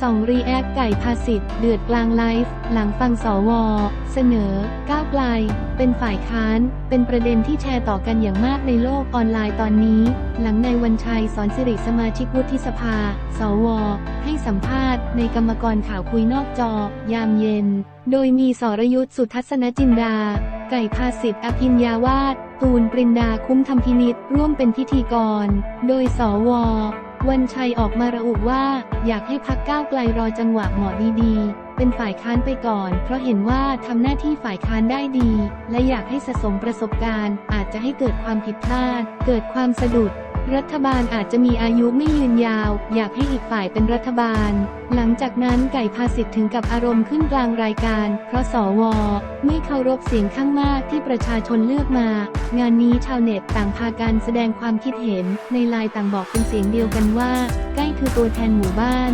ส่องรีแอคไก่ภาสิทธ์เดือดกลางไลฟ์ หลังฟังสว เสนอ ก้าวไกล เป็นฝ่ายค้าน เป็นประเด็นที่แชร์ต่อกันอย่างมากในโลกออนไลน์ตอนนี้ หลังนายวันชัยสอนสิริสมาชิกวุฒิสภา สว ให้สัมภาษณ์ในกรรมกรข่าวคุยนอกจอ ยามเย็น โดยมีสรยุทธสุทัศนจินดา ไก่ภาสิทธ์อภิญญาวาดตูนปรินดาคุ้มธรรมพินิษร่วมเป็นพิธีกร โดยสว วันชัยออกมาระอุว่า อยากให้พักก้าวไกลรอจังหวะเหมาะดีๆ เป็นฝ่ายค้านไปก่อน เพราะเห็นว่าทำหน้าที่ฝ่ายค้านได้ดี และอยากให้สะสมประสบการณ์ อาจจะให้เกิดความผิดพลาด เกิดความสะดุด รัฐบาลอาจจะมีอายุไม่ยืนยาว อยากให้อีกฝ่ายเป็นรัฐบาล หลังจากนั้นไก่ภาสิทธิ์ถึงกับอารมณ์ขึ้นกลางรายการ เพราะสว ไม่เคารพเสียงข้างมากที่ประชาชนเลือกมา งานนี้ชาวเน็ตต่างพากันแสดงความคิดเห็น ในไลน์ต่างบอกเป็นเสียงเดียวกันว่า ใกล้คือตัวแทนหมู่บ้าน